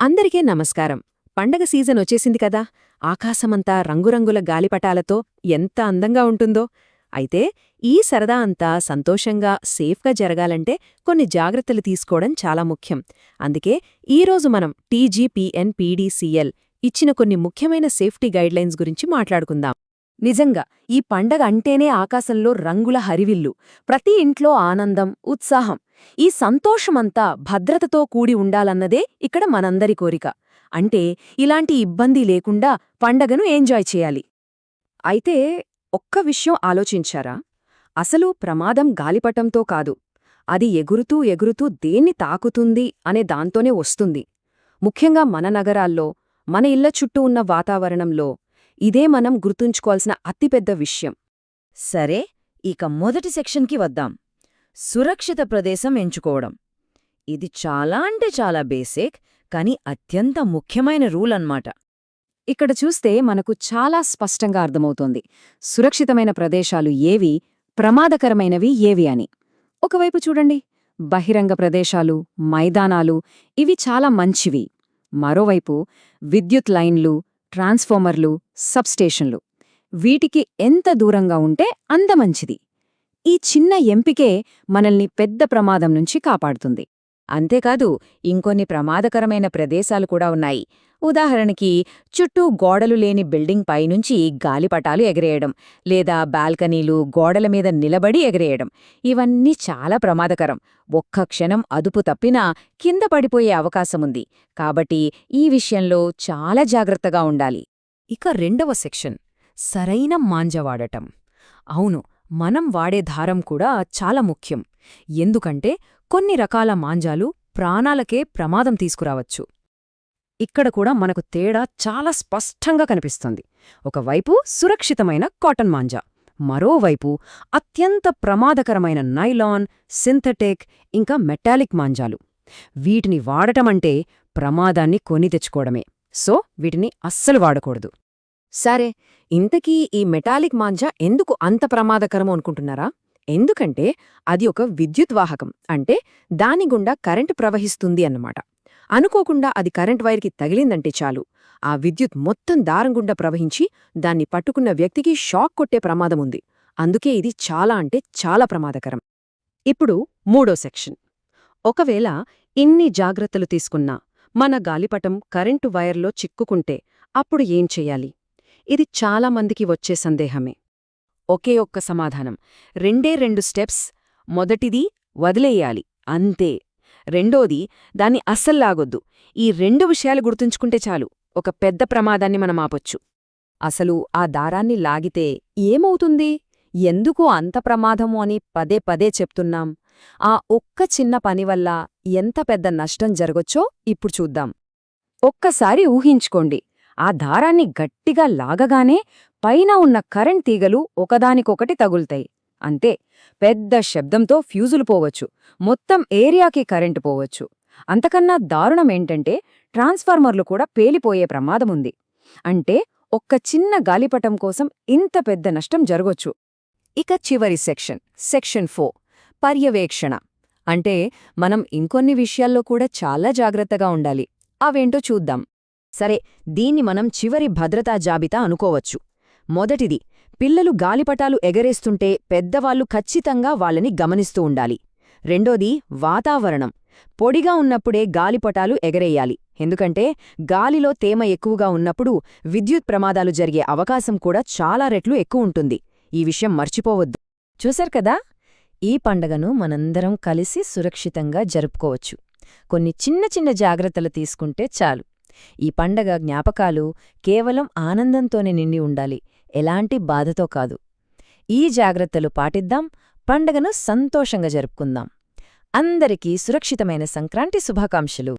అందరికీ నమస్కారం. పండగ సీజన్ వచ్చేసింది కదా. ఆకాశమంతా రంగురంగుల గాలిపటాలతో ఎంత అందంగా ఉంటుందో. అయితే ఈ సరదా అంతా సంతోషంగా సేఫ్గా జరగాలంటే కొన్ని జాగ్రత్తలు తీసుకోవడం చాలా ముఖ్యం. అందుకే ఈరోజు మనం టీజీపీఎన్ పీడీసీఎల్ ఇచ్చిన కొన్ని ముఖ్యమైన సేఫ్టీ గైడ్లైన్స్ గురించి మాట్లాడుకుందాం. నిజంగా ఈ పండగ అంటేనే ఆకాశంలో రంగుల హరివిల్లు. ప్రతి ఇంట్లో ఆనందం ఉత్సాహం ఈ సంతోషమంతా భద్రతతో కూడి ఉండాలన్నదే ఇక్కడ మనందరి కోరిక. అంటే ఇలాంటి ఇబ్బంది లేకుండా పండగను ఎంజాయ్ చేయాలి. అయితే ఒక్క విషయం ఆలోచించారా? అసలు ప్రమాదం గాలిపటంతో కాదు. అది ఎగురుతూ ఎగురుతూ దేన్ని తాకుతుంది అనే దాంతోనే వస్తుంది. ముఖ్యంగా మన నగరాల్లో మన ఇళ్ళ చుట్టూ ఉన్న వాతావరణంలో ఇదే మనం గుర్తుంచుకోవాల్సిన అతిపెద్ద విషయం. సరే ఇక మొదటి సెక్షన్కి వద్దాం. సురక్షిత ప్రదేశం ఎంచుకోవడం. ఇది చాలా అంటే చాలా బేసిక్ కానీ అత్యంత ముఖ్యమైన రూల్ అన్నమాట. ఇక్కడ చూస్తే మనకు చాలా స్పష్టంగా అర్థమవుతోంది. సురక్షితమైన ప్రదేశాలు ఏవి ప్రమాదకరమైనవి ఏవి అని. ఒకవైపు చూడండి. బహిరంగ ప్రదేశాలు మైదానాలు ఇవి చాలా మంచివి. మరోవైపు విద్యుత్ లైన్లు ట్రాన్స్ఫార్మర్లు సబ్స్టేషన్లు. వీటికి ఎంత దూరంగా ఉంటే అంత మంచిది. ఈ చిన్న ఎంపికే మనల్ని పెద్ద ప్రమాదం నుంచి కాపాడుతుంది. అంతేకాదు ఇంకొన్ని ప్రమాదకరమైన ప్రదేశాలు కూడా ఉన్నాయి. ఉదాహరణకి చుట్టూ గోడలు లేని బిల్డింగ్ పైనుంచి గాలిపటాలు ఎగరేయడం లేదా బాల్కనీలు గోడల మీద నిలబడి ఎగరేయడం. ఇవన్నీ చాలా ప్రమాదకరం. ఒక్క క్షణం అదుపు తప్పినా కింద పడిపోయే అవకాశముంది కాబట్టి ఈ విషయంలో చాలా జాగ్రత్తగా ఉండాలి. ఇక రెండవ సెక్షన్ సరైన మాంజవాడటం అవును మనం వాడే దారం కూడా చాలా ముఖ్యం. ఎందుకంటే కొన్ని రకాల మాంజాలు ప్రాణాలకే ప్రమాదం తీసుకురావచ్చు. ఇక్కడ కూడా మనకు తేడా చాలా స్పష్టంగా కనిపిస్తుంది. ఒకవైపు సురక్షితమైన కాటన్ మాంజా మరోవైపు అత్యంత ప్రమాదకరమైన నైలాన్ సింథటిక్ ఇంకా మెటాలిక్ మాంజాలు. వీటిని వాడటమంటే ప్రమాదాన్ని కొని తెచ్చుకోవడమే. సో వీటిని అస్సలు వాడకూడదు. సరే ఇంతకీ ఈ మెటాలిక్ మాంజా ఎందుకు అంత ప్రమాదకరమో అనుకుంటున్నారా? ఎందుకంటే అది ఒక విద్యుత్ వాహకం అంటే దాని గుండా కరెంటు ప్రవహిస్తుంది అన్నమాట. అనుకోకుండా అది కరెంట్ వైర్కి తగిలిందంటే చాలు. ఆ విద్యుత్ మొత్తం దారం గుండా ప్రవహించి దాన్ని పట్టుకున్న వ్యక్తికి షాక్ కొట్టే ప్రమాదముంది అందుకే ఇది చాలా అంటే చాలా ప్రమాదకరం. ఇప్పుడు మూడో సెక్షన్. ఒకవేళ ఇన్ని జాగ్రత్తలు తీసుకున్నా మన గాలిపటం కరెంటు వైర్లో చిక్కుకుంటే అప్పుడు ఏం చెయ్యాలి ఇది చాలా మందికి వచ్చే సందేహమే. ఒకే ఒక్క సమాధానం. రెండే రెండు స్టెప్స్ మొదటిది వదిలేయాలి. అంతే. రెండోది దాన్ని అస్సల్లాగొద్దు. ఈ రెండు విషయాలు గుర్తుంచుకుంటే చాలు. ఒక పెద్ద ప్రమాదాన్ని మనం ఆపొచ్చు. అసలు ఆ దారాన్ని లాగితే ఏమవుతుంది? ఎందుకు అంత ప్రమాదము అని పదే పదే చెప్తున్నాం. ఆ ఒక్క చిన్న పని వల్ల ఎంత పెద్ద నష్టం జరగొచ్చో ఇప్పుడు చూద్దాం. ఒక్కసారి ఊహించుకోండి. ఆ దారాన్ని గట్టిగా లాగగానే పైన ఉన్న కరెంట్ తీగలు ఒకదానికొకటి తగులుతాయి. అంతే పెద్ద శబ్దంతో ఫ్యూజులు పోవచ్చు. మొత్తం ఏరియాకి కరెంటు పోవచ్చు. అంతకన్నా దారుణమేంటంటే ట్రాన్స్ఫార్మర్లు కూడా పేలిపోయే ప్రమాదముంది. అంటే ఒక్క చిన్న గాలిపటం కోసం ఇంత పెద్ద నష్టం జరగొచ్చు. ఇక చివరి సెక్షన్ సెక్షన్ ఫోర్ పర్యవేక్షణ. అంటే మనం ఇంకొన్ని విషయాల్లో కూడా చాలా జాగ్రత్తగా ఉండాలి. అవేంటో చూద్దాం. సరే దీన్ని మనం చివరి భద్రతా జాబితా అనుకోవచ్చు. మొదటిది పిల్లలు గాలిపటాలు ఎగరేస్తుంటే పెద్దవాళ్ళు ఖచ్చితంగా వాళ్ళని గమనిస్తూ ఉండాలి. రెండోది వాతావరణం. పొడిగా ఉన్నప్పుడే గాలిపటాలు ఎగరేయాలి. ఎందుకంటే గాలిలో తేమ ఎక్కువగా ఉన్నప్పుడు విద్యుత్ ప్రమాదాలు జరిగే అవకాశం కూడా చాలా రెట్లు ఎక్కువ ఉంటుంది. ఈ విషయం మర్చిపోవద్దు. చూశారు కదా? ఈ పండగను మనందరం కలిసి సురక్షితంగా జరుపుకోవచ్చు. కొన్ని చిన్న చిన్న జాగ్రత్తలు తీసుకుంటే చాలు. ఈ పండగ జ్ఞాపకాలు కేవలం ఆనందంతోనే నిండి ఉండాలి ఎలాంటి బాధతో కాదు. ఈ జాగ్రత్తలు పాటిద్దాం పండగను సంతోషంగా జరుపుకుందాం. అందరికీ సురక్షితమైన సంక్రాంతి శుభాకాంక్షలు.